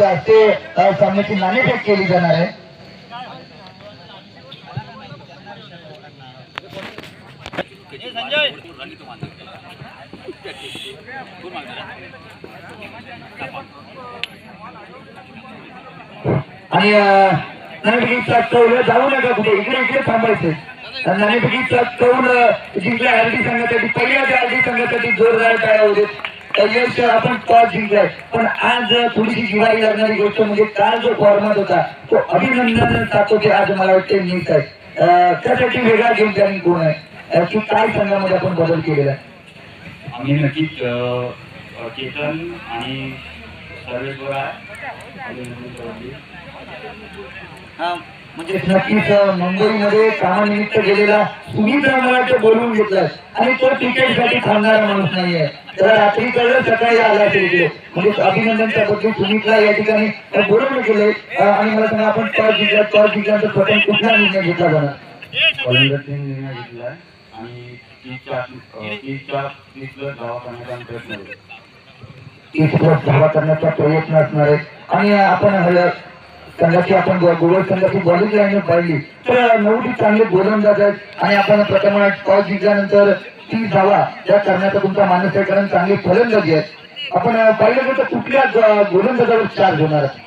यांच्या हस्ते सामन्याची नाणेफेक केली जाणार आहे. आणि नाणेफेकीचा कौल जाऊ नका कुठे इकडे इकडे थांबायचे. नाणेफेकीचा कौल जिंकल्या जिंकला संघासाठी पहिल्या त्या आरडी संघासाठी जोरदार काय होते यश आपण टॉस जिंकलाय पण आज थोडीशी जिवारी लागणारी गोष्ट म्हणजे काल जो फॉर्मॅट होता तो अभिनंदन सातोचे आज मला वाटते मीच आहे. अ, त्यासाठी वेगळा गेम प्लॅनिंग कोण आहे? की काय संघामध्ये आपण बदल केलेला आहे? आम्ही नक्कीच केतन आणि सर्वेश्वर. हा, म्हणजे नक्कीच मुंबईमध्ये कामानिमित्त गेलेला सुनीत मला ते बोलवून घेतलाय. आणि तो क्रिकेटसाठी थांबणारा माणूस नाहीये. त्याला रात्री कळलं सकाळी आला असेल म्हणजे अभिनंदन त्याबद्दल सुनीतला या ठिकाणी गेलंय अ, आणि मला सांगा आपण टॉस जिंकला टॉस जिंकल्यानंतर प्रथम कुठला निर्णय घेतला जाणार? फलंदाजीने निर्णय घेतलाय. आणि तीसला धावा करण्याचा प्रयत्न असणार आहे. आणि आपण संघाची आपण गोवळ संघाची बॉलिंग लाईन पाहिली. तर नऊ चांगले गोलंदाज आहेत आणि आपण प्रथम टॉस जिंकल्यानंतर ती धावा या करण्याचा तुमचा मानस आहे कारण चांगली फलंदाजी आहेत. आपण पाहिलं तर कुठल्या गोलंदाजावर चार्ज होणार? आहे?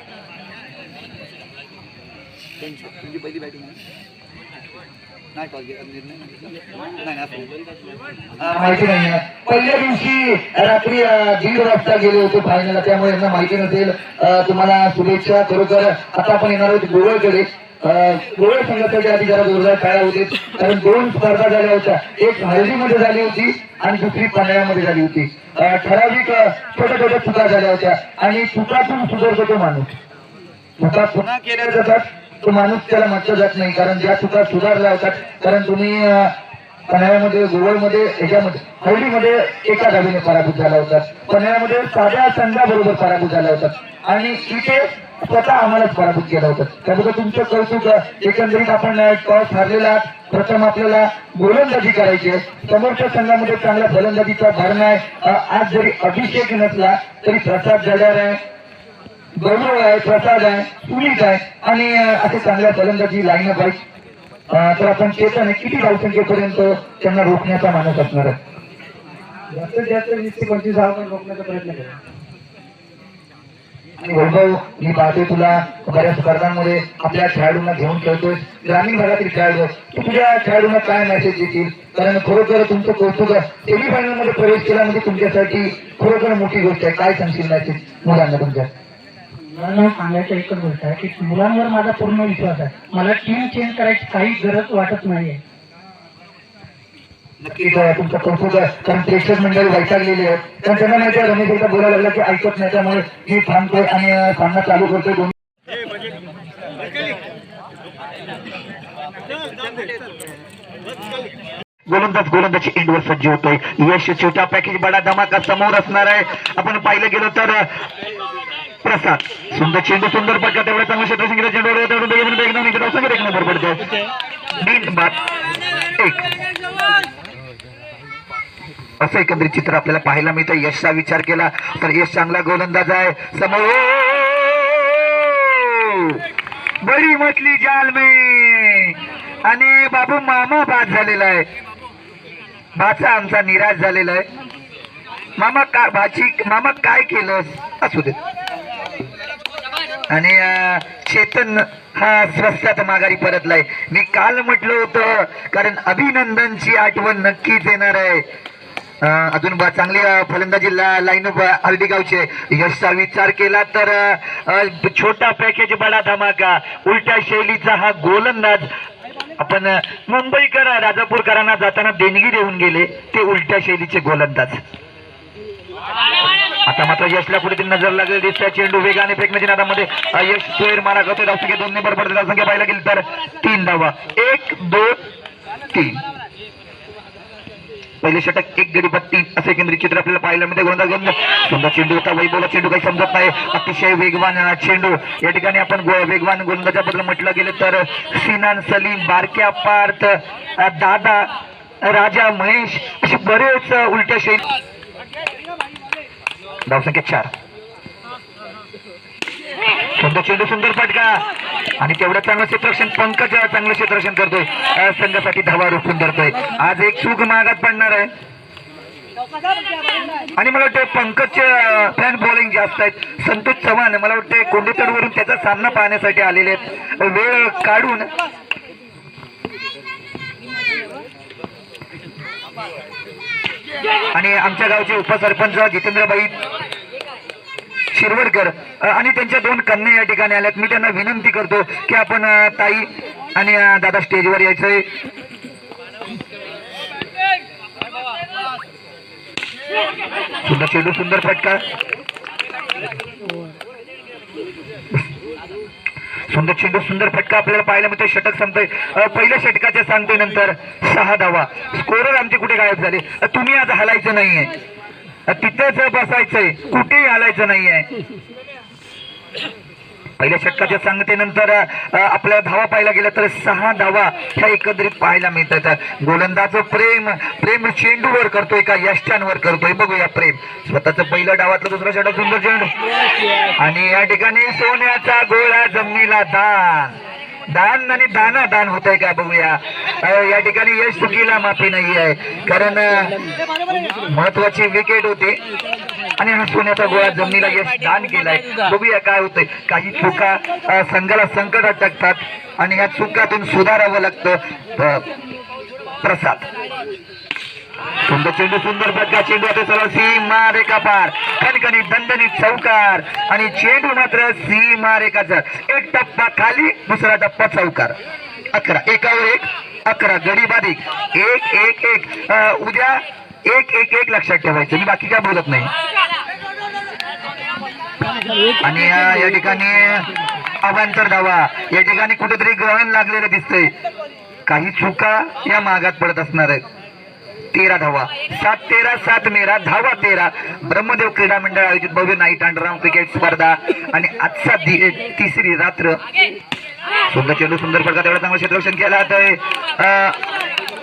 नाही निर्णय नाही घेतला. नाही असं माहिती नाही आहे. पहिल्या दिवशी रात्री दीड वाजता गेले होते फायनलला त्यामुळे यांना माहिती नसेल. तुम्हाला शुभेच्छा खरोखर. आता आपण येणार आहोत गोवळकडे गोवळ संघाच्या आधी जरा जोरदार खेळा होते. कारण दोन स्पर्धा झाल्या होत्या. एक हळदीमध्ये झाली होती आणि दुसरी पांढऱ्यामध्ये झाली होती. ठराविक छोट्या छोट्या चुका झाल्या होत्या. आणि चुकातून सुधारतो तो माणूस. चुका पुन्हा केल्या जातात. तो माणूस त्याला म्हटलं जात नाही कारण ज्या चुका सुधारल्या होतात कारण तुम्ही पन्हाळ्यामध्ये गोवळमध्ये याच्यामध्ये हळदीमध्ये एका धाबीने पराभूत झाला होता. पन्हाळ्यामध्ये साध्या संघाबरोबर पराभूत झाला होता. आणि इथे स्वतः आम्हालाच पराभूत केला होता. त्याबद्दल तुमचं कौतुक एकंदरीत आपण टॉस हारलेला प्रथम आपल्याला गोलंदाजी करायची आहे. समोरच्या संघामध्ये चांगला फलंदाजीचा भरणा आहे. आज जरी अभिषेक नसला तरी प्रसाद जडार आहे. गौरव आहे प्रसाद आहे सुनीत आहे आणि असे चांगल्या फलंदाजी लाईनअप आहे अं, तर आपण चेतन किती धावसंख्येपर्यंत त्यांना रोखण्याचा मानस असणार आहे? जास्तीत जास्त वीस ते पंचवीस धावा रोखण्याचा प्रयत्न करू. आणि वैभव मी पाहतोय तुला बऱ्याच स्पर्धांमध्ये आपल्या खेळाडूंना घेऊन खेळतोय. ग्रामीण भागातील खेळाडू आहेत. तू तुझ्या खेळाडूंना काय मेसेज देतील कारण खरोखर तुमचं कौतुक सेमीफायनलमध्ये प्रवेश केला म्हणजे तुमच्यासाठी खरोखर मोठी गोष्ट आहे. काय सांगशील मेसेज मुलांना तुमच्या? मला सांगायचं एकच गोष्ट आहे की मुलांवर माझा पूर्ण विश्वास आहे. मला टीम चेंज करायची काही गरज वाटत नाहीये. नक्कीच अं, तुमचं कौतुक आहे कारण प्रेक्षक मंडळी वैतागलेले आहे कारण त्यांना माहिती आहे रमेश एकदा बोलायला लागला की ऐकत नाही त्यामुळे मी थांबतोय आणि सामना चालू करतोय. दोन्ही गोलंदाज गोलंदाज एंडवर सज्ज होतोय. यश छोटा पॅकेज बडा धमाका समोर असणार आहे. आपण पाहिलं गेलो तर प्रसाद सुंदर चेंडू सुंदर पडका तेवढ्या चांगलं क्षेत्र संगीत चेंडू तेवढं बेग म्हणून एक नऊ संगीत एक नंबर पडतोय. तीन बाद एक. असं एकंदरीत चित्र आपल्याला पाहायला मिळतं. यशचा विचार केला तर यश चांगला गोलंदाज आहे. समोर. बडी मछली जाल में आणि बाबू मामा बाद झालेला आहे. भाचा आमचा निराश झालेला आहे. मामा का भाची मामा काय केलं? असू दे. आणि चेतन हा स्वस्तात माघारी परतलाय. मी काल म्हटलं होतं कारण अभिनंदनची आठवण नक्कीच येणार आहे. अजून चांगली अं, फलंदाजी लाईन हल्दी गावचे. यशचा विचार केला तर छोटा पॅकेज बडा धमाका. उलट्या शैलीचा हा गोलंदाज. आपण मुंबईकर राजापूरकरांना जाताना देणगी देऊन गेले ते उलट्या शैलीचे गोलंदाज. आता मात्र यशला कुठेतरी नजर लागेल दिसतोय चेंडू वेगाने फेकण्याच्या नादामध्ये यश सोयर मारा करतोय. धावसंख्या दोन नंबर पडते. धावसंख्या पाहायला गेली तर तीन धावा. एक दोन तीन. पहिले षटक एक गडी तीन असं केंद्रित चित्र आपल्याला पाहायला मिळते. गोलंदाज गोलंदाज सुंदर चेंडू होता वैभवला चेंडू काही समजत नाही. अतिशय वेगवान चेंडू. या ठिकाणी आपण वेगवान वेगवान गोलंदाजाबद्दल म्हटलं गेलं तर सिनान सलीम बारक्या पार्थ दादा राजा महेश असे बरेच उलट्या शैली धावसंख्या चार. सुंदर चेंडू सुंदर फटका. आणि तेवढं चांगलं क्षेत्ररक्षण पंकज चांगलं क्षेत्ररक्षण करतोय. संघासाठी धावा रोखून धरतोय. आज एक चूक मागात पडणार आहे. आणि मला वाटतं पंकज फॅन बॉलिंग जास्त आहेत. संतोष चव्हाण मला वाटतं कोंडेतडवरून त्याचा सामना पाहण्यासाठी आलेले आहेत. वेळ काढून आणि आमच्या गावचे उपसरपंच जितेंद्रबाई शिरवडकर आणि त्यांच्या दोन कन्या या ठिकाणी आल्यात. मी त्यांना विनंती करतो की आपण ताई आणि दादा स्टेजवर यायचंय. सुंदर चेंडू सुंदर फटका. सुंदर चेंडू सुंदर फटका आपल्याला पाहायला मिळतोय. षटक संपतोय. पहिल्या षटकाच्या सांगते नंतर सहा धावा स्कोरर आमचे कुठे गायब झाले? तुम्ही आज हलायचं नाहीये. तिथेच बसायचंय कुठेही हलायचं नाहीये. पहिल्या षटकाच्या सांगतेनंतर आपल्या धावा पाहायला गेल्या तर सहा धावा ह्या एकत्रित पाहायला मिळतात. गोलंदाज प्रेम प्रेम चेंडूवर करतोय का? यष्ट्यांवर करतोय? बघूया प्रेम. स्वतःचं पहिलं डावातलं दुसरा षटक सुंदर चेंडू. आणि या ठिकाणी सोन्याचा गोळा जमिनीला दान. दान आणि दाना दान होत आहे का बघूया. या ठिकाणी यश चुकीला माफी नाही आहे कारण महत्वाची विकेट होती. आणि हा सोन्याचा गोळा जमिनीला यश दान केलाय. बघूया काय होतंय. काही चुका संघाला संकटात टाकतात आणि ह्या चुकातून सुधारावं लागतं. प्रसाद. सुंदर चेंडू सुंदर फटका चेंडू आता चला सीमा रेखा पार. कणकणी दणदणीत चौकार. आणि चेंडू मात्र सीमा रेखाचा. एक टप्पा खाली दुसरा टप्पा चौकार. अकरा एकावर एक अकरा गडी बाधिक एक एक एक. उद्या एक एक एक लक्षात ठेवायचं. मी बाकी काय बोलत नाही. आणि या ठिकाणी अभांतर धावा. या ठिकाणी कुठेतरी ग्रहण लागलेलं दिसतंय. काही चुका या मागात पडत असणार आहेत. तेरा धावा. सात तेरा सात मेरा धावा तेरा. ब्रह्मदेव क्रीडा मंडळ आयोजित भव्य नाईट अँड राऊंड क्रिकेट स्पर्धा. आणि आजचा तिसरी रात्र. सुंदर चेंडू सुंदर प्रकार तेवढा चांगलं क्षेत्ररक्षण केलं आहे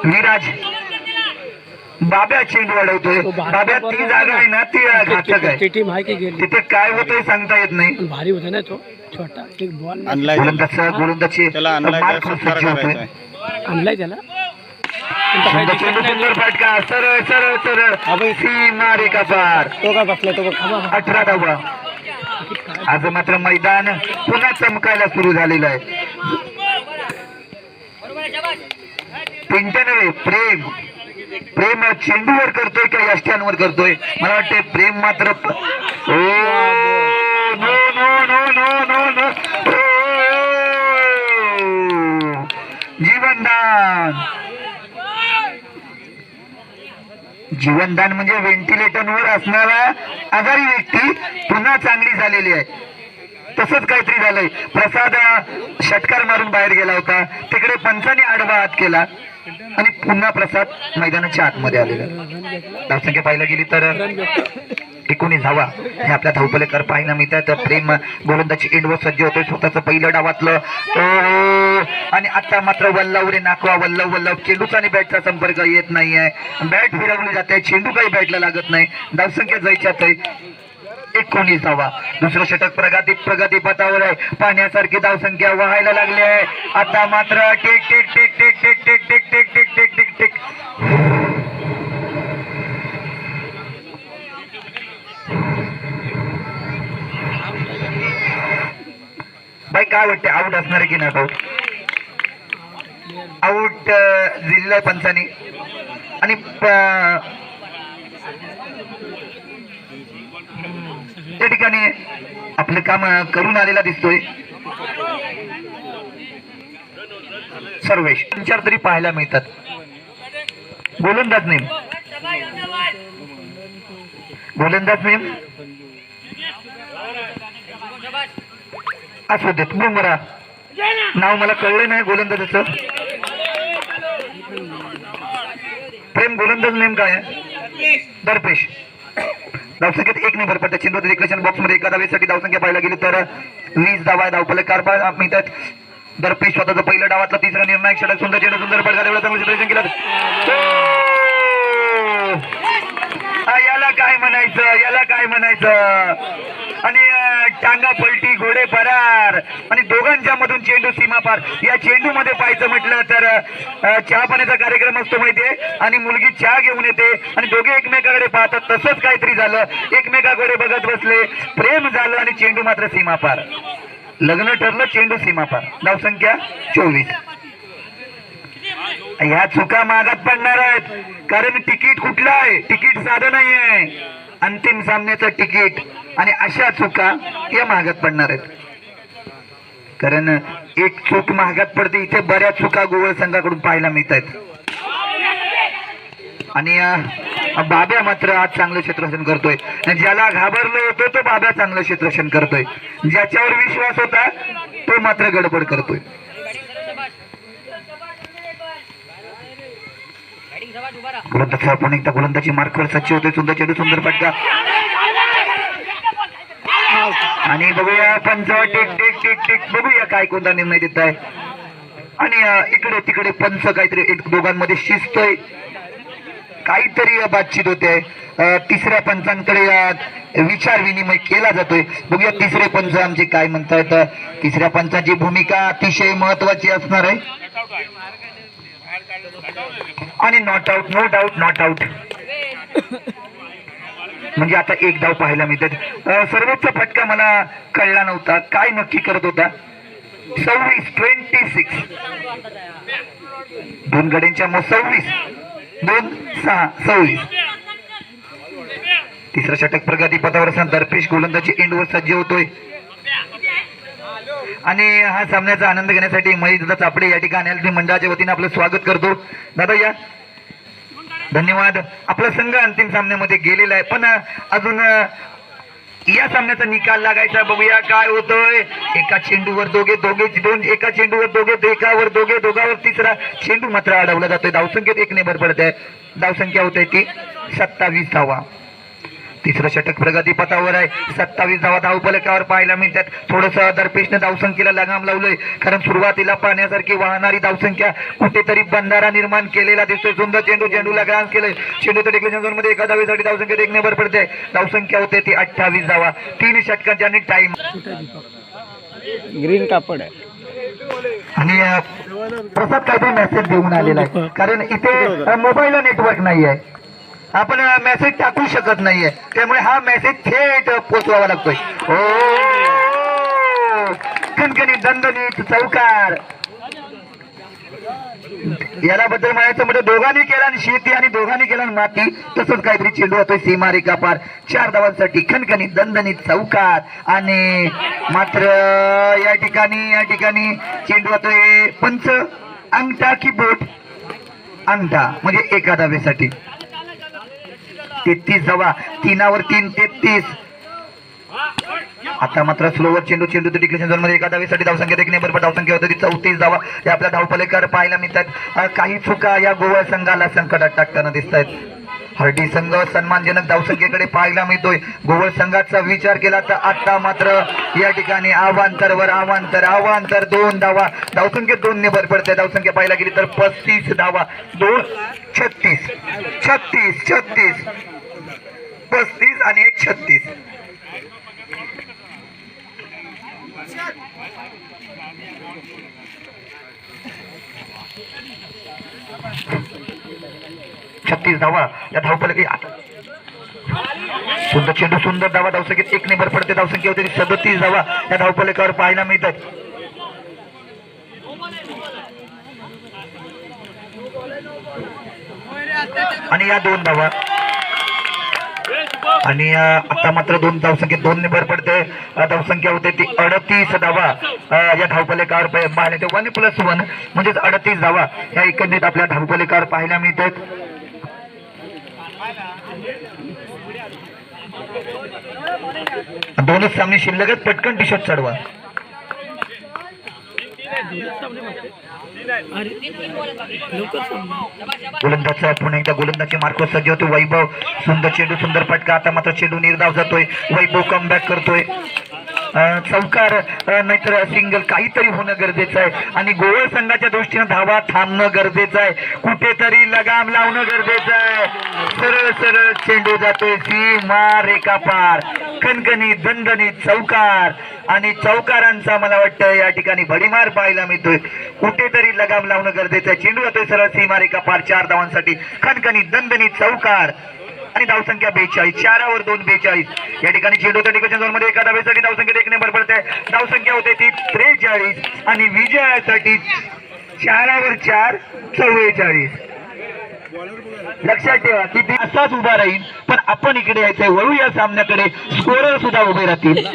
विराज बाब्या चेंडू वाढवतोय बाब्या ती जागा आहे ना ती घातक आहे. टीम आहे की गेली? तिथे काय होतंय सांगता येत नाही. भारी होता ना तो. छोटा एक बॉल गोलंदाज गोलंदाजची त्याला आणलाय होतोय. त्याला? सुंदर चेंडू सुंदर फटका. सरळ सरळ सरळ. सीमा रेखा पार. तो काय बसला तो का अठरा धावा. आज मात्र मैदान पुन्हा चमकायला सुरू झालेलं आहे. नव्हे प्रेम. प्रेम चेंडूवर करतोय का यष्ट्यांवर करतोय? मला वाटते प्रेम मात्र ओ no no no no no no जीवनदान. जीवनदान म्हणजे व्हेंटिलेटरवर असणारा आजारी व्यक्ती पुन्हा चांगली झालेली आहे. तसंच काहीतरी झालंय. प्रसाद षटकार मारून बाहेर गेला होता. तिकडे पंचाने आडवा हात केला. आणि पुन्हा प्रसाद मैदानाच्या आतमध्ये आलेला. धावसंख्या पाहायला गेली तर एकोणीस धावा हे आपल्या धावपलेकर पाहायला मिळतात. प्रेम गोलंदाची एंडवर सज्ज होतोय. स्वतःचं पहिलं डावातलं. ओ, आणि आता मात्र वल्लवरे नाकवा. वल्लव वल्लव. चेंडूचा आणि बॅटचा संपर्क येत नाहीये. बॅट फिरवली जाते. चेंडू काही बॅटला लागत नाही. धावसंख्या जायच्यात आहे एकोणीस दुसरं षटक प्रगती प्रगती पथावर आहे पाण्यासारखी धावसंख्या व्हायला लागली आहे आता मात्र टेक टेक टेक टेक टेक टेक टेक टेक टेक टेक टेक टेक बाई काय वाटते आऊट असणार की नाही भाऊ आऊट दिलेलं पंचानी आणि त्या ठिकाणी आपलं काम करून आलेला दिसतोय. सर्वेश. चार तरी पाहायला मिळतात. गोलंदाज नेम. गोलंदाज नेम. असू देत बुमरा नाव मला कळलं नाही गोलंदाजाचं. प्रेम गोलंदाज नेम काय आहे? दरपेश. धावसंख्येत एक नंबर पडतात चेंडू रिक्रेशन बॉक्समध्ये एका धावेसाठी धावसंख्या पाहायला गेली तर वीस धावा धावपले कार पा- मिळतात. दरपेश स्वतःचा पहिला डावातला तिसरा निर्णायक षटक. सुंदर चेंडू सुंदर पडका एवढा चांगलं चित्रण केलं. याला काय म्हणायचं? याला काय म्हणायचं? आणि टांगा पलटी घोडे फरार. आणि दोघांच्या मधून चेंडू सीमा पार. या चेंडू मध्ये पाहायचं म्हटलं तर चहा पाण्याचा कार्यक्रम असतो माहितीये आणि मुलगी चहा घेऊन येते. आणि दोघे एकमेकाकडे पाहतात. तसंच काहीतरी झालं. एकमेकाकडे बघत बसले. प्रेम झालं आणि चेंडू मात्र सीमा पार. लग्न ठरलं चेंडू सीमा पार. धावसंख्या चोवीस. ह्या चुका मागात पडणार आहेत. कारण तिकीट कुठलं आहे? तिकीट साधं नाहीये अंतिम सामन्याचं तिकीट आणि अशा चुका या महागात पडणार आहेत. कारण एक चूक महागात पडते इथे बऱ्याच चुका गोवळ संघाकडून पाहायला मिळत आहेत. आणि बाब्या मात्र आज चांगलं क्षेत्ररक्षण करतोय. आणि ज्याला घाबरलो होतो तो बाब्या चांगलं क्षेत्ररक्षण करतोय. ज्याच्यावर विश्वास होता तो मात्र गडबड करतोय. गोलंदाज पण एकदा गोलंदाजी मार्कवर सच्ची होते सुंदर चेंडू सुंदर फटका आणि बघूया पंच टिक टिक टिक टिक. बघूया काय कोणता निर्णय देत आहे. आणि इकडे तिकडे पंच काहीतरी एक दोघांमध्ये शिजतोय काहीतरी बातचीत होते. तिसऱ्या पंचांकडे विचार विनिमय केला जातोय. बघूया तिसरे पंच आमचे काय म्हणतायत. तिसऱ्या पंचाची भूमिका अतिशय महत्वाची असणार आहे. आणि not out no doubt not out म्हणजे आता एक धाव पाहायला मिळतात. सर्वोच्च फटका मला कळला नव्हता. काय नक्की करत होता? सव्वीस ट्वेंटी सिक्स दोन गड्यांच्या मग सव्वीस. दोन सहा सव्वीस. तिसरा षटक प्रगती पदावर असताना गोलंदाजी एंडवर सज्ज होतोय. आणि हा सामन्याचा आनंद घेण्यासाठी महेश दादा चापडे या ठिकाणी आले. मंडळाच्या वतीने आपलं स्वागत करतो. दादा या. धन्यवाद. आपला संघ अंतिम सामन्यामध्ये गेलेला आहे. पण अजून या सामन्याचा निकाल लागायचा बघूया. काय होतोय? एका चेंडूवर दोघे दोघे दोन एका चेंडूवर दोघे एकावर दोघे दोघावर तिसरा चेंडू मात्र अडवला जातोय. धावसंख्येत एक ने भर आहे. धावसंख्या होते ती सत्तावीस धावा तिसरं षटक प्रगती पथावर आहे. सत्तावीस धावा धावफलकावर पाहायला मिळतात. थोडस दरपेशनं धावसंख्येला लगाम लावलंय. कारण सुरुवातीला पाहण्यासारखी वाहणारी धावसंख्या कुठेतरी बंधारा निर्माण केलेला दिसतोय. सुंदर चेंडू चेंडूला ग्रास केलंय. चेंडू तर झोनमध्ये एका धावेसाठी धावसंख्येत एक नंबर पडते. धावसंख्या होते ती अठ्ठावीस धावा तीन षटकांच्या आणि टाइम ग्रीन कापड आहे. आणि प्रसाद काहीतरी मेसेज देऊन आलेला आहे. कारण इथे मोबाईल नेटवर्क नाही आहे आपण मेसेज टाकू शकत नाहीये. त्यामुळे हा मेसेज थेट पोचवावा लागतोय. हो. कणकणी दणदणीत चौकार. याला बद्दल म्हणायचं म्हणजे दोघांनी केला आणि शेती आणि दोघांनी केला आणि माती तसंच काहीतरी चेंडू होतोय सीमारेखा पार चार धावांसाठी खणखणीत दणदणीत चौकार. आणि मात्र या ठिकाणी या ठिकाणी चेंडू होतोय पंच अंगठा की बोट? अंगठा म्हणजे एका धावेसाठी. तेहतीस धावा. तीनावर तीन तेहतीस. आता मात्र स्लोवर चेंडू चेंडू तर डिक्लेशन झोनमध्ये एका धावेसाठी धावसंख्या देखील बरोबर धावसंख्या होती ती चौतीस धावा. या आपल्या धावपलेकर पाहायला मिळतात. काही चुका या गोवा संघाला संकटात टाकताना दिसत आहेत हर्डी संघ सन्मानजनक धावसंख्येकडे पाहायला मिळतोय. गोवळ संघाचा विचार केला तर आता मात्र या ठिकाणी आव्हांतरवर आव्हांतर आव्हांतर दोन धावा. धावसंख्या दोन ने भर पडते. धावसंख्या पाहायला गेली तर पस्तीस धावा. दोन छत्तीस छत्तीस छत्तीस पस्तीस आणि एक छत्तीस. तीस धावा या धावपलकी सुंदर चेंडू सुंदर धावा. धावसंख्येत एक नंबर पडते. धावसंख्या होते सदतीस धावा. या धावपलकावर पाहायला मिळतात. आणि या दोन धावा. आणि आता मात्र दोन धावसंख्येत दोन नंबर पडते. धावसंख्या होते ती अडतीस धावा. या धावपलेकावर प- पाहिल्या वन प्लस वन म्हणजेच अडतीस धावा. या एकंदरीत आपल्या धावपलेकावर पाहायला मिळतात. दोनच सामने शिल्लकच पटकन टी शर्ट चढवा गोलंदाजचा पुन्हा एकदा गोलंदाजचे मार्क सज्ज होते वैभव. सुंदर चेंडू सुंदर फटका. आता मात्र चेंडू निर्धाव जातोय. वैभव कमबॅक करतोय. अं, चौकार नाहीतर सिंगल काहीतरी होणं गरजेचं आहे. आणि गोवळ संघाच्या दृष्टीनं धावा थांबणं गरजेचं आहे. कुठेतरी लगाम लावणं गरजेचं आहे. सरळ सरळ चेंडू जातोय. सीमा रेखा पार. कणकणी दणदणी चौकार. आणि चौकारांचा मला वाटतं या ठिकाणी भडीमार पाहायला मिळतोय. कुठेतरी लगाम लावणं गरजेचं आहे. चेंडू जातोय सरळ सीमा रेखा पार चार धावांसाठी. खणखणी दणदणी चौकार. आणि धावसंख्या बेचाळीस. चारावर दोन बेचाळीस. या ठिकाणी चेंडू त्या ठिकाणी झोनमध्ये एका धावेसाठी धावसंख्या एक नंबर पडते धावसंख्या होते ती त्रेचाळीस आणि विजयासाठी चारावर चार चव्वेचाळीस. लक्षात ठेवा की ती असाच उभा राहील पण आपण इकडे यायचंय. वळू या सामन्याकडे. स्कोरर सुद्धा उभे राहतील.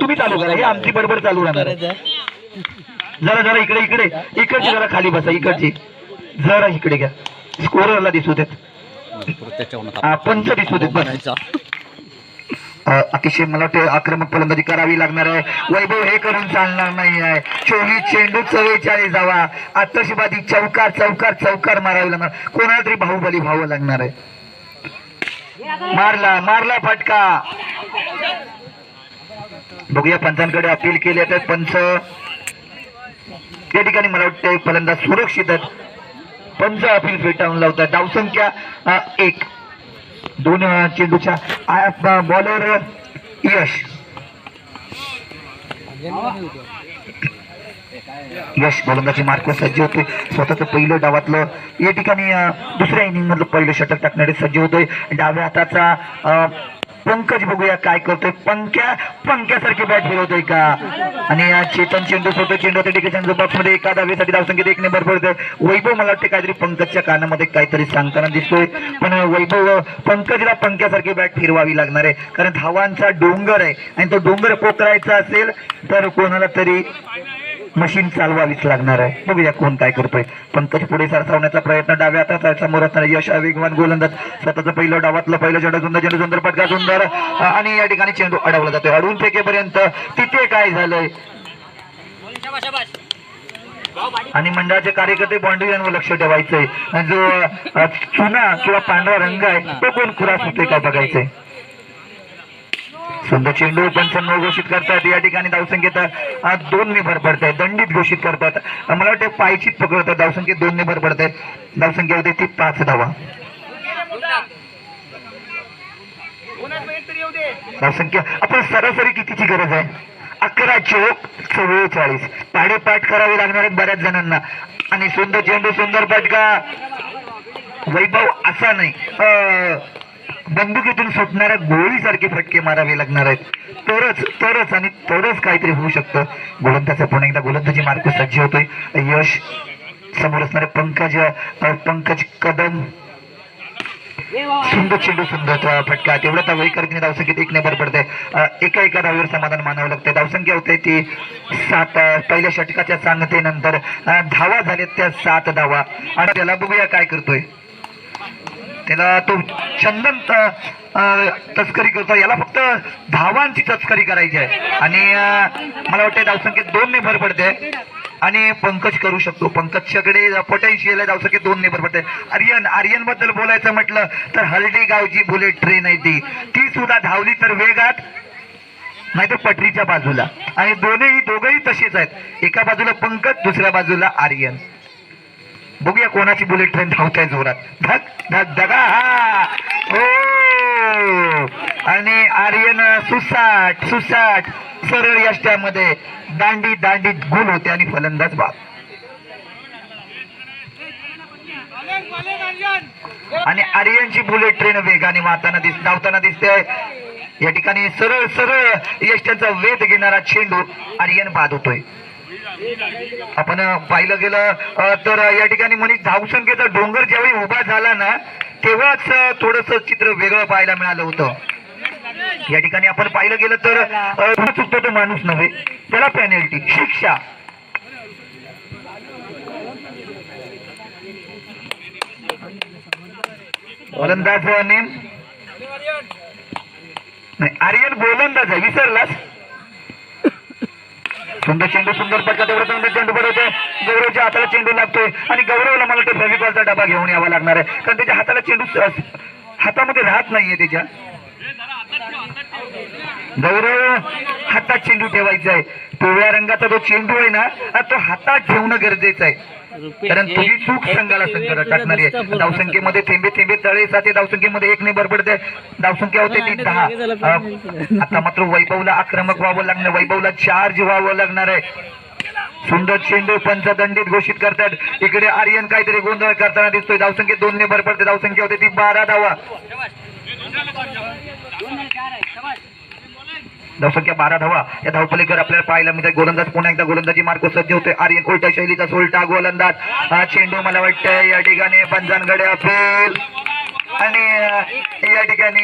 तुम्ही चालू करा. हे आमची बरोबर चालू राहणार जरा जरा इकडे इकडे. इकडची जरा खाली बसा इकडची. जरा इकडे घ्या. स्कोररला दिसू देत. आपण बस. अ, अतिशय मला वाटतं आक्रमक फलंदाजी करावी लागणार आहे. वैभव हे करून चालणार नाही आहे. चोवीस चेंडू चव्वेचाळीस धावा. आतषबाजी चौकार चौकार चौकार मारावी लागणार. कोणाला तरी बाहुबली व्हावं लागणार आहे. मारला मारला फटका. बघूया पंचांकडे अपील केले तर पंच. या ठिकाणी मला वाटतं फलंदाज सुरक्षित आहेत. पंच अपील फेटाळून लावतात. धावसंख्या एक. दोन चेंडूच्या. बॉलर यश. यश गोलंदाजी मार्क सज्ज होते. स्वतःचं पहिलं डावातलं या ठिकाणी दुसऱ्या इनिंग मधलं पहिलं षटक टाकणारे सज्ज होतोय. डाव्या हाताचा पंकज बघूया काय करतोय. पंक्या पंक्यासारखी बॅट फिरवतोय का? आणि या चेतन चेंडू होतो चेंडू त्या ठिकाणी बॉक्समध्ये एका धावेसाठी धावसंख्येत एक नंबर पडतोय. वैभव मला वाटतं काहीतरी पंकजच्या कानामध्ये काहीतरी सांगताना दिसतोय. पण वैभव पंकजला पंक्यासारखी बॅट फिरवावी लागणार आहे. कारण धावांचा डोंगर आहे. आणि तो डोंगर पोकरायचा असेल तर कोणाला तरी मशीन चालवावीच लागणार आहे. बघूया कोण काय करतोय. पण तरी पुढे सरसावण्याचा प्रयत्न डाव्या आता समोर असणारा यश वेगवान गोलंदाज. स्वतःचं पहिलं डावातलं पहिलं चेंडू सुंदर सुंदर पटका सुंदर. आणि या ठिकाणी चेंडू अडवला जातोय. अडवून फेकेपर्यंत तिथे काय झालंय? आणि मंडळाचे कार्यकर्ते बॉन्ड्री यांवर लक्ष ठेवायचंय. जो चुना किंवा पांढरा रंग आहे तो कोण खुरास होतोय काय बघायचंय? सुंदर चेंडू पंच्याण्णव घोषित करतात. या ठिकाणी धावसंख्येत दोन ने भर पडतायत. दंडित घोषित करतात. मला वाटतं पायचीत पकडतात. धावसंख्येत दोन ने भर पडतायत. धावसंख्या होते ती पाच धावा. धावसंख्या आपण सरासरी कितीची गरज आहे? अकरा चोक चव्वेचाळीस. पाडेपाठ करावे लागणार आहेत बऱ्याच जणांना. आणि सुंदर चेंडू सुंदर का वैभव असा नाही. अं, बंदुकीतून सुटणाऱ्या गोळीसारखे फटके मारावे लागणार आहेत. तरच तरच आणि तरच काहीतरी होऊ शकतं. गोलंदाचा पुन्हा एकदा गोलंदाजी मार्ग सज्ज होतोय. यश समोर असणारे पंकज पंकज कदम. सुंदर चेंडू सुंदर फटका. तेवढा तर वैकर्तीने धावसंख्येत एक नंबर पडते एका एका धावीवर समाधान मानावं लागतं धावसंख्या होते ती सात पहिल्या षटकाच्या सांगतेनंतर. धावा झाल्यात त्या सात धावा. आणि त्याला बघूया काय करतोय. त्याला तो चंदन तस्करी करतो. याला फक्त धावांची तस्करी करायची आहे. आणि मला वाटतंय धावसंख्येत दोन ने भर पडते. आणि पंकज करू शकतो. पंकजच्याकडे पोटेन्शियल आहे धावसंख्येत दोन ने भर पडते. आर्यन आर्यनबद्दल बोलायचं म्हटलं तर हल्डी गावची बुलेट ट्रेन आहे ती. ती सुद्धा धावली तर वेगात नाहीतर पटरीच्या बाजूला. आणि दोन्ही दोघंही तसेच आहेत. एका बाजूला पंकज दुसऱ्या बाजूला आर्यन. बघूया कोणाची बुलेट ट्रेन धावताय जोरात. धक धक धगा हा हो आणि आर्यन सुसाट सुसाट. सरळ यष्ट्यामध्ये दांडी दांडीत गुल होते आणि फलंदाज बाद. आणि आर्यनची बुलेट ट्रेन वेगाने वाहताना दिस धावताना दिसते या ठिकाणी सरळ सरळ यष्ट्याचा वेध घेणारा चेंडू आर्यन बाद होतोय. आपण पाहिलं गेलं तर या ठिकाणी मनीष धावसंख्येचा डोंगर ज्यावेळी उभा झाला ना तेव्हाच थोडस चित्र वेगळं पाहायला मिळालं होतं. या ठिकाणी आपण पाहिलं गेलं तर चुकतो तो माणूस नव्हे. त्याला पेनल्टी शिक्षा. गोलंदाज नेम? नाही आर्यन गोलंदाज आहे विसरलास? सुंदर चेंडू सुंदर पटका तेवढं सुंदर चेंडू बरोबर गौरवच्या हाताला चेंडू लागतोय. आणि गौरवला मला वाटतं फेविकॉलचा डबा घेऊन यावा लागणार आहे. कारण त्याच्या हाताला चेंडू हातामध्ये राहत नाहीये त्याच्या. गौरव हातात चेंडू ठेवायचा आहे. पिवळ्या रंगाचा जो चेंडू आहे ना तो हातात ठेवणं गरजेचं आहे. कारण तुझी चूक संघाला संकटात टाकणारी आहे. धावसंख्येमध्ये थेंबे थेंबे तळे साथे धावसंख्येमध्ये एक ने बरबडते धावसंख्या होते ती दहा. आता मात्र वैभवला आक्रमक व्हावं लागणार वैभवला चार्ज व्हावं लागणार आहे. सुंदर चेंडू पंचदंडित घोषित करतात. इकडे आर्यन काहीतरी गोंधळ करताना दिसतोय. धावसंख्येत दोन ने बरबडते धावसंख्या होते ती बारा धावा. धावसंख्या बारा धावा. या धावपलीकर आपल्याला पाहायला मिळतात गोलंदाज पुन्हा एकदा गोलंदाजी मार्ग सज्ज होते आर्यन उलटा शैलीचा सोलटा गोलंदाज हा चेंडू मला वाटतं या ठिकाणी पंचांकडे अपील आणि या ठिकाणी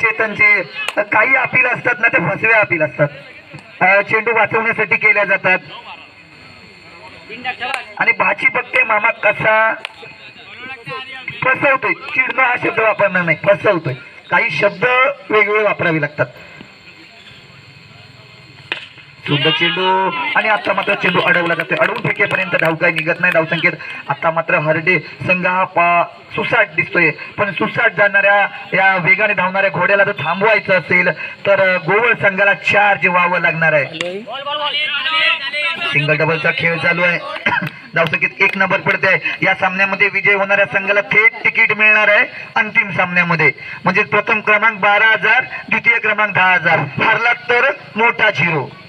चेतनचे काही अपील असतात ना ते फसव्या अपील असतात. चेंडू वाचवण्यासाठी केल्या जातात. आणि भाची बघते मामा कसा फसवतोय. चिडणं हा शब्द वापरणार नाही. फसवतोय. काही शब्द वेगवेगळे वापरावे लागतात. सुंदर चेंडू आणि आता मात्र चेंडू अडवला जातोय. अडवून फेकेपर्यंत धाव काही निघत नाही. धावसंख्येत आता मात्र हरडे संघ हा पा- सुसाट दिसतोय. पण सुसाट जाणाऱ्या या वेगाने धावणाऱ्या घोड्याला जर थांबवायचं असेल तर गोवळ संघाला चार्ज व्हावं लागणार आहे. सिंगल डबलचा खेळ चालू आहे. धावसंख्येत एक नंबर पडते या सामन्यामध्ये विजय होणाऱ्या संघाला थेट तिकीट मिळणार आहे अंतिम सामन्यामध्ये. म्हणजे प्रथम क्रमांक बारा हजार द्वितीय क्रमांक दहा हजार. हारला तर मोठा झिरो.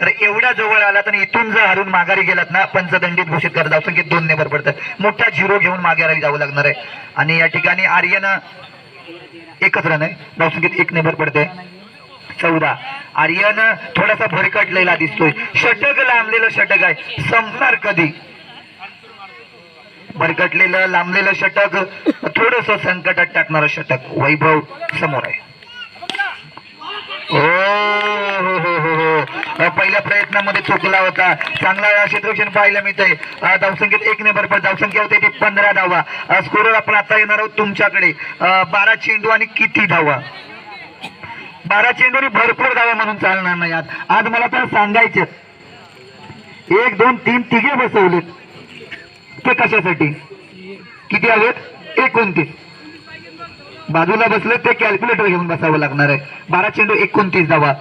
तर एवढ्या जवळ आला तर इथून जर हरून माघारी गेलात ना पंचदंडित घोषित करत धावसंख्येत दोन नेबर पडतात. मोठा झिरो घेऊन माघारी जावं लागणार आहे. आणि या ठिकाणी आर्यन एकच रन आहे. धावसंख्येत एक नेबर पडते चौदा. आर्यन थोडासा भरकटलेला दिसतोय. षटक लांबलेलं षटक आहे. संपणार कधी? भरकटलेलं लांबलेलं षटक थोडस संकटात टाकणारं षटक वैभव समोर आहे. हो, हो, हो, पहिल्या प्रयत्नामध्ये चुकला होता. चांगला क्षेत्रक्षण पाहायला मिळतंय. आहे धावसंख्येत एक नंबर पण धावसंख्या होते ती पंधरा धावा. स्कोर आपण आता येणार आहोत तुमच्याकडे. बारा चेंडू आणि किती धावा? बारा चेंडू आणि भरपूर धावा म्हणून चालणार नाही आज. आज मला तर सांगायचे एक दोन तीन तिघे बसवलेत. ते कशासाठी? किती आलेत एकोणतीस. बाजूला बसले ते कॅल्क्युलेटर घेऊन बसावं लागणार आहे. बारा चेंडू एकोणतीस धावा.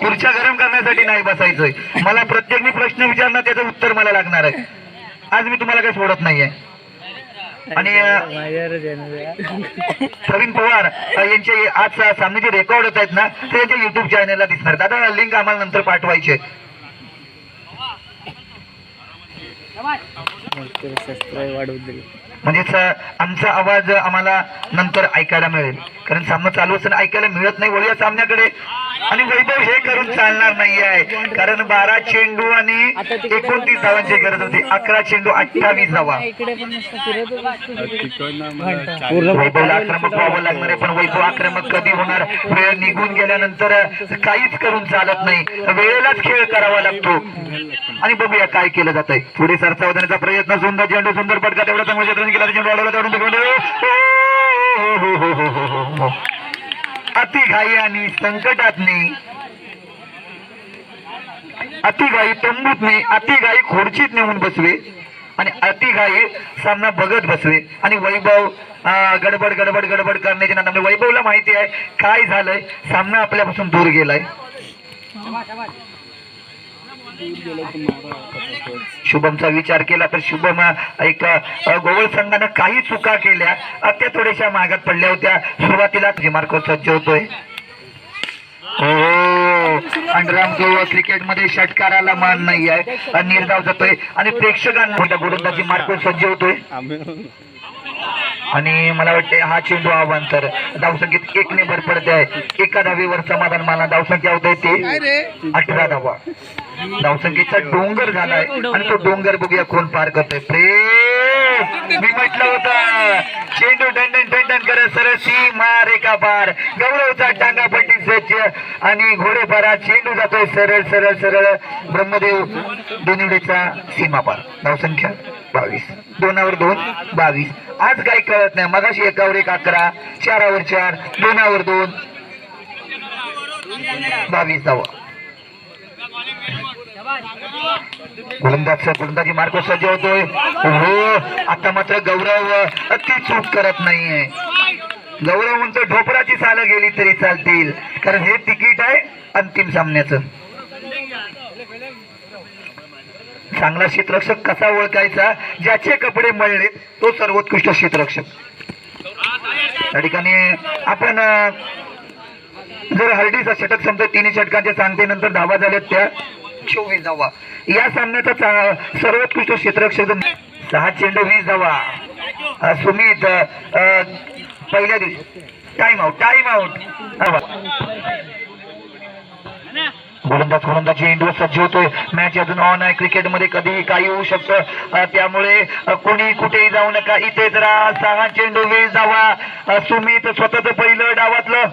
खुर्च्या गरम करण्यासाठी नाही बसायचंय. मला प्रत्येक मी प्रश्न विचारणार त्याचं उत्तर मला लागणार आहे. आज मी तुम्हाला काही सोडत नाहीये. आणि प्रवीण पवार यांचे आज सामने जे रेकॉर्ड होत आहेत ना ते यांच्या युट्यूब चॅनलला दिसणार. दादा लिंक आम्हाला नंतर पाठवायचे. म्हणजेच आमचा आवाज आम्हाला नंतर ऐकायला मिळेल. कारण सामना चालू असताना ऐकायला मिळत नाही वळूया सामन्याकडे. आणि वैभव हे करून चालणार नाही आहे कारण बारा चेंडू आणि एकोणतीस धावांची गरज होती. अकरा चेंडू अठ्ठावीस धावा वैभवला आक्रमक व्हावं लागणार आहे पण वैभव आक्रमक कधी होणार? वेळ निघून गेल्यानंतर काहीच करून चालत नाही. वेळेलाच खेळ करावा लागतो. आणि बघूया काय केलं जातंय. पुढे सरसावधानाचा प्रयत्न सुंदर चेंडू सुंदर पटका तेवढा चांगला क्षेत्राने केला चेंडू अडवला अतिघाई आणि संकटातनी अतिघाई तंबूतनी अतिघाई खुर्चीत नेऊन बसवे आणि अतिघाई सामना बघत बसवे. आणि वैभव गडबड गडबड गडबड करण्याच्या नादामध्ये वैभवला माहिती आहे काय झालंय? सामना आपल्यापासून दूर गेलाय. शुभमचा विचार केला तर शुभम एक गोवळ संघानं काही चुका केल्या त्या थोड्याशा मागात पडल्या होत्या. सुरुवातीला मार्को सज्ज होतोय. हो, हो. आणि रामदेव क्रिकेटमध्ये षटकाराला मान नाही आहे. आणि निर्धाव जातोय. आणि प्रेक्षकांना मोठ्या गोलंदाजी मार्को सज्ज होतोय. आणि मला वाटते हा चेंडू अवांतर धावसंख्येत एक ने भर पडते आहे एका धावीवर समाधान माना धावसंख्या होते ते. अठरा धावा. धावसंख्येचा डोंगर झालाय. आणि तो डोंगर. बघूया कोण पार करतोय. प्रेम! मी म्हटलं होतं चेंडू टंडन टंडन करत सरळ सीमा रेखा पार. गौरवचा टांगापट्टी सज्ज आणि घोडेपारा चेंडू जातोय सरळ सरळ सरळ. ब्रह्मदेव दोनिवडेचा सीमा पार. धावसंख्या बावीस. दोनावर दोन बावीस. आज काही कळत नाही. मगाशी एकावर एक अकरा चारावर चार दोनावर दोन. बावीस धावा गोलंदाज गोलंदाजी मार्ग सज्ज होतोय. हो आता मात्र गौरव अति चूक करत नाहीये. गौरव म्हणतो ढोपराची सालं गेली तरी चालतील. कारण हे तिकीट आहे अंतिम सामन्याचं. चांगला क्षेत्ररक्षक कसा ओळखायचा? ज्याचे कपडे मळले तो सर्वोत्कृष्ट क्षेत्ररक्षक त्या ठिकाणी आपण जर हर्डीचा षटक समजा तिन्ही षटकांच्या सांगतेनंतर धावा झाल्यात त्या. चोवीस धावा या सामन्याचा सर्वोत्कृष्ट क्षेत्ररक्षक सहा चेंडू वीस धावा सुमित पहिल्या दिवशी. टाइम आउट टाइम आउट गोलंदाज गोलंदाज चेंडू सज्ज होतोय. मॅच अजून ऑन आहे. क्रिकेटमध्ये कधीही काही होऊ शकतं. त्यामुळे कोणी कुठेही जाऊ नका. इथेच राहा. सहा चेंडू वीस धावा सुमित स्वतःच पहिलं डावातलं.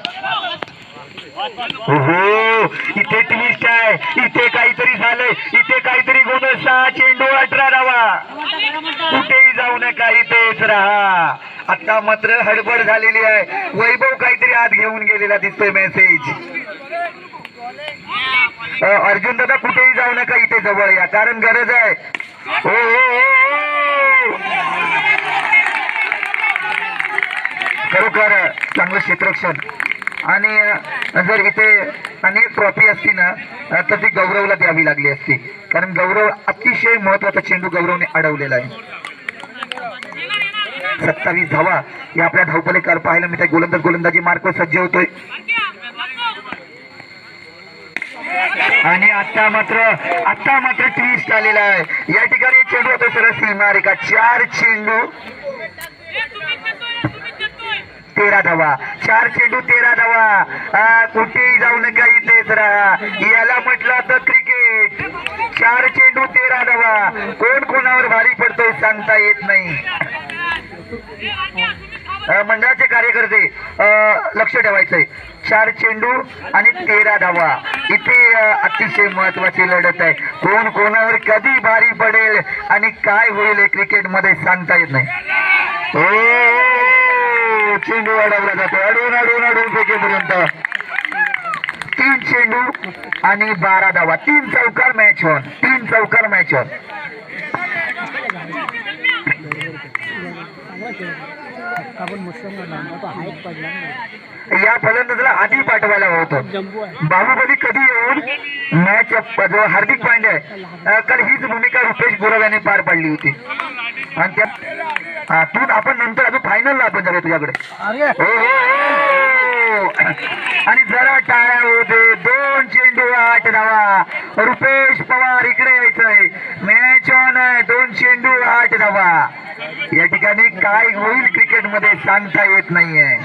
हो इथे ट्विस्ट आहे. इथे काहीतरी झालंय. इथे काहीतरी गोंधळ सहा चेंडू अठरा धावा कुठेही जाऊ नका इथेच राहा. आता मात्र हडबड झालेली आहे. वैभव काहीतरी आत घेऊन गेलेला दिसतोय मेसेज अर्जुन दादा कुठेही जाऊ नका इथे जवळ या. कारण गरज आहे. हो हो, हो, हो. खरोखर चांगलं क्षेत्रक्षण आणि जर इथे अनेक ट्रॉफी असती ना तर ती गौरवला द्यावी लागली असती. कारण गौरव अतिशय महत्त्वाचा चेंडू गौरवने अडवलेला आहे. सत्तावीस धावा या आपल्या धावपलेकार पाहायला मिळते गोलंदाज गोलंदाजी मार्क सज्ज होतोय. आणि आता मात्र आता मात्र ट्विस्ट आलेला आहे. या ठिकाणी चेंडू होतो सरळ सीमा रेखा चार चेंडू. तेरा धावा. चार चेंडू तेरा धावा. कुठेही जाऊ नका इथेच राहा. याला म्हटलं तर क्रिकेट चार चेंडू तेरा धावा. कोण कोणावर भारी पडतोय सांगता येत नाही. मंडळाचे कार्यकर्ते लक्ष ठेवायचंय. चार चेंडू आणि तेरा धावा. इथे अतिशय महत्वाची लढत आहे. कोण कोणावर कधी भारी पडेल आणि काय होईल क्रिकेटमध्ये सांगता येत नाही. हो, हो, हो. चेंडू वाढवला जातो. अडवून अडवून अडवून फेकेपर्यंत तीन चेंडू आणि बारा धावा. तीन चौकार मॅच होन तीन चौकार मॅच होन या फलंदाजाला आधी पाठवायला होतो. होतं बाहुबली कधी येऊन मॅच जो हार्दिक पांड्या आहे काल हीच भूमिका रुपेश गुरव यांनी पार पाडली होती. आणि त्या हा, तू आपण नंतर अजून फायनलला आपण जाऊया तुझ्याकडे. हो, हो, हो. आणि जरा टाळ्या होते दोन चेंडू आठ धावा. रुपेश पवार इकडे यायचंय. मॅच ऑन आहे. दोन चेंडू आठ धावा. या ठिकाणी काय होईल क्रिकेटमध्ये सांगता येत नाहीये.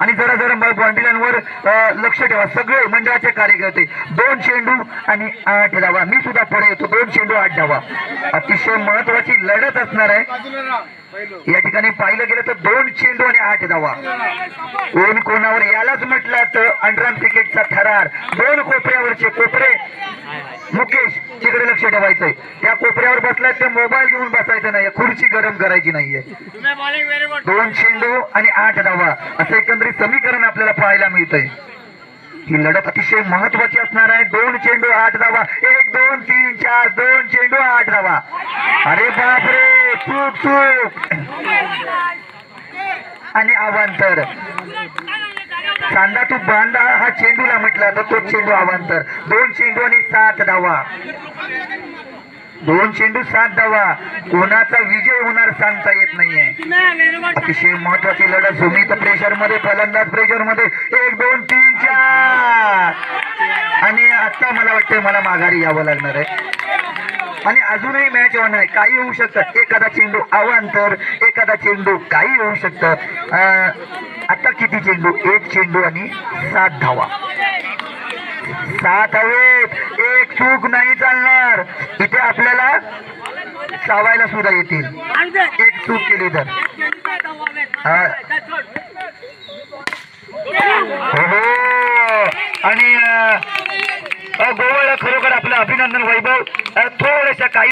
आणि जरा जरा बॉन्डिलांवर लक्ष ठेवा. सगळे मंडळाचे कार्यकर्ते दोन चेंडू आणि आठ धावा मी सुद्धा पुढे येतो. दोन चेंडू आठ धावा अतिशय महत्वाची लढत असणार आहे. या ठिकाणी पाहिलं गेलं तर दोन चेंडू आणि आठ धावा. कोण कोणावर यालाच म्हटलं तर अंडरम क्रिकेटचा थरार. दोन कोपऱ्यावरचे कोपरे. मुकेश तिकडे लक्ष ठेवायचंय. त्या कोपऱ्यावर बसलाय ते मोबाईल घेऊन बसायचं नाही खुर्ची गरम करायची नाहीये. दोन चेंडू आणि आठ धावा. असं एकंदरीत समीकरण आपल्याला पाहायला मिळतंय. ही लढत अतिशय महत्वाची असणार आहे. दोन चेंडू आठ धावा. एक दोन तीन चार दोन चेंडू आठ धावा. अरे बापरे चूक चूक. आणि अवांतर सांदा तू बांधा हा चेंडूला म्हटला तर तो चेंडू अवांतर दोन चेंडू आणि सात धावा. दोन चेंडू सात धावा. कोणाचा विजय होणार सांगता येत नाहीये. अतिशय महत्वाची लढत. सुमित प्रेशरमध्ये फलंदाज प्रेशरमध्ये. एक दोन तीन. आणि आता मला वाटतंय मला माघारी यावं लागणार आहे. आणि अजूनही मॅच ऑन आहे. काही होऊ शकतं. एखादा चेंडू अवांतर एखादा चेंडू काही होऊ शकतं. आता किती चेंडू? एक चेंडू आणि सात धावा. सात हवेत. एक चूक नाही चालणार. इथे आपल्याला चावायला सुद्धा येतील. एक चूक केली तर. आणि अं, गोवाला खरोखर आपलं अभिनंदन वैभव थोड्याशा काही